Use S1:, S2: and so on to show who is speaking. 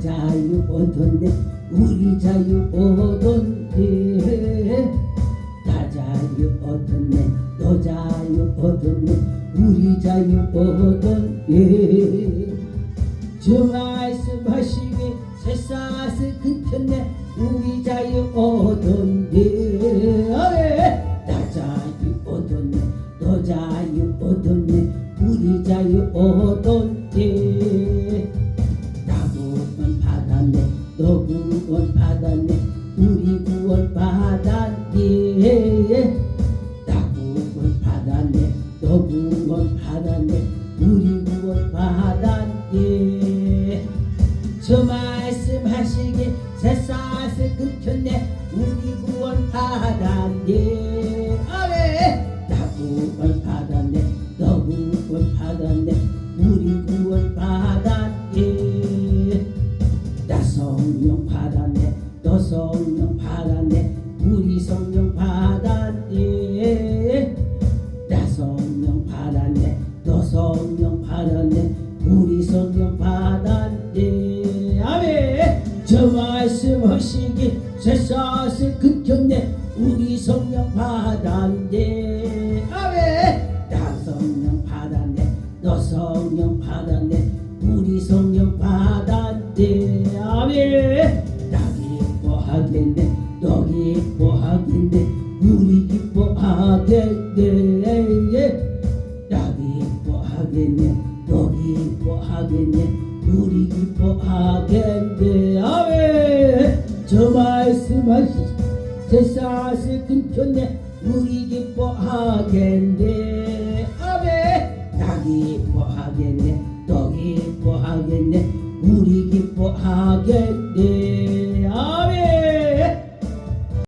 S1: 자유 얻었네. 우리 자유 얻었네. 나 자유 얻었네. 너 자유 얻었네. 우리 자유 얻었네. 주 말씀하시기 새싹을 끊겼네. 우리 자유 얻었네. 아래 나 자유 얻었네. 너 자유 얻었네. 우리 자유 얻었네 구원 받았네. 우리 구원 받았네. 나 구원 받았네. 너 구원 받았네. 우리 구원 받았네. 저 말씀하시기 새싹을 끊겼네. 우리 구원 받았네 성령 받았네. 우리 성령 받았네. 나 성령 받았네. 너 성령 받았네. 우리 성령 받았네. 아멘. 저 말씀 하시기 새싹을 끊겼네. 우리 성령 받았네. 아멘. 나 성령 받았네. 너 성령 받았네. 우리 성령 받았네 기뻐하겠네. 우리 기뻐하겠네. 아멘. 저 말씀하시 새싹을 끊겼네 우리 기뻐하겠네. 아멘. 나 기뻐하겠네. 너 기뻐하겠네. 우리 기뻐하겠네